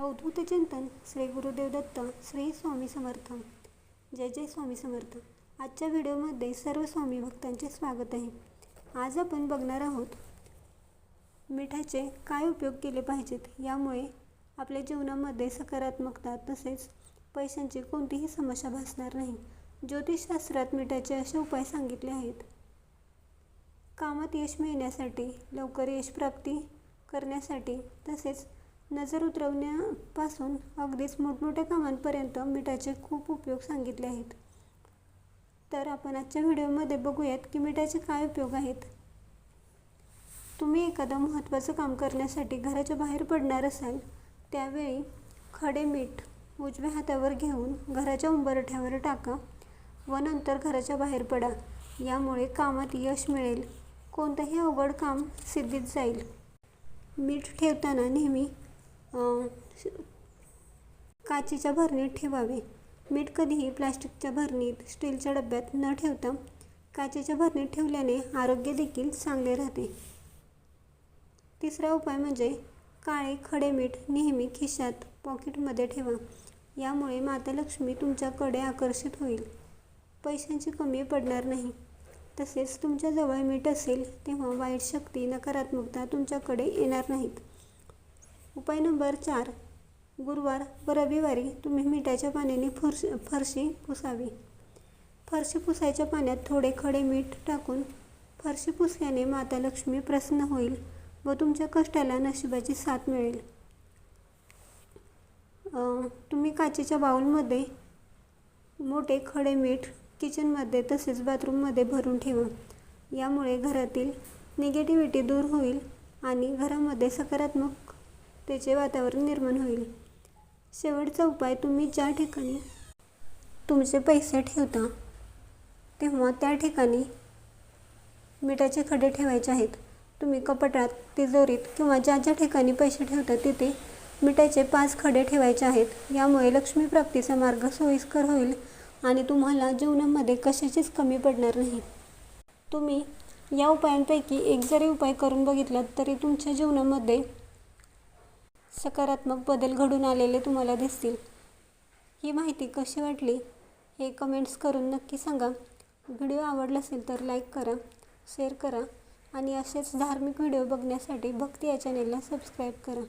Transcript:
अवधूत चिंतन श्री गुरुदेव दत्त श्री स्वामी समर्थ. जय जय स्वामी समर्थ. आजच्या व्हिडिओमध्ये सर्व स्वामी भक्तांचे स्वागत आहे. आज आपण बघणार आहोत मिठाचे काय उपयोग केले पाहिजेत? यामुळे आपल्या जीवनामध्ये सकारात्मकता तसेच पैशांची कोणतीही समस्या भासणार नाही. ज्योतिषशास्त्रात मिठाचे असे उपाय सांगितले आहेत. कामात यश मिळण्यासाठी लवकर यश प्राप्ती करण्यासाठी तसेच नजर उतरवण्यापासून अगदीच मोठमोठ्या कामांपर्यंत मिठाचे खूप उपयोग सांगितले आहेत. तर आपण आजच्या व्हिडिओमध्ये बघूयात की मिठाचे काय उपयोग आहेत. तुम्ही एखादं महत्त्वाचं काम करण्यासाठी घराच्या बाहेर पडणार असाल त्यावेळी खडे मीठ उजव्या हातावर घेऊन घराच्या उंबरठ्यावर टाका व नंतर घराच्या बाहेर पडा. यामुळे कामात यश मिळेल. कोणतंही अवघड काम सिद्धीत जाईल. मीठ ठेवताना नेहमी काचेच्या भरणीत ठेवावे. मीठ कधीही प्लॅस्टिकच्या भरणीत स्टीलच्या डब्यात न ठेवता काचेच्या भरणीत ठेवल्याने आरोग्य देखील चांगले राहते. तिसरा उपाय म्हणजे काळे खडे मीठ नेहमी खिशात पॉकेटमध्ये ठेवा. यामुळे माता लक्ष्मी तुमच्याकडे आकर्षित होईल. पैशांची कमी पडणार नाही. तसेच तुमच्याजवळ मीठ असेल तेव्हा वाईट शक्ती नकारात्मकता तुमच्याकडे येणार नाहीत. उपाय नंबर चार. गुरुवार व रविवारी तुम्ही मिठाच्या पाण्याने फरशी फरशी पुसावी. फरशी पुसायच्या पाण्यात थोडे खडे मीठ टाकून फरशी पुसल्याने माता लक्ष्मी प्रसन्न होईल व तुमच्या कष्टाला नशिबाची साथ मिळेल. तुम्ही काचेच्या बाऊलमध्ये मोठे खडे मीठ किचनमध्ये तसेच बाथरूममध्ये भरून ठेवा. यामुळे घरातील निगेटिव्हिटी दूर होईल आणि घरामध्ये सकारात्मक त्याचे वातावरण निर्माण होईल. शेवटचा उपाय तुम्ही ज्या ठिकाणी तुमचे पैसे ठेवता तेव्हा त्या ठिकाणी मिठाचे खडे ठेवायचे आहेत. तुम्ही कपाटात तिजोरीत किंवा ज्या ज्या ठिकाणी पैसे ठेवता तिथे मिठाचे पाच खडे ठेवायचे आहेत. यामुळे लक्ष्मी प्राप्तीचा मार्ग सोयीस्कर होईल आणि तुम्हाला जीवनामध्ये कशाचीच कमी पडणार नाही. तुम्ही या उपायांपैकी एक जरी उपाय करून बघितलात तरी तुमच्या जीवनामध्ये सकारात्मक बदल घडून आलेले तुम्हाला दिसतील. ही माहिती कशी वाटली हे कमेंट्स करून नक्की सांगा. व्हिडिओ आवडला असेल तर लाईक करा शेअर करा आणि असेच धार्मिक व्हिडिओ बघण्यासाठी भक्ती या चॅनेलला सबस्क्राईब करा.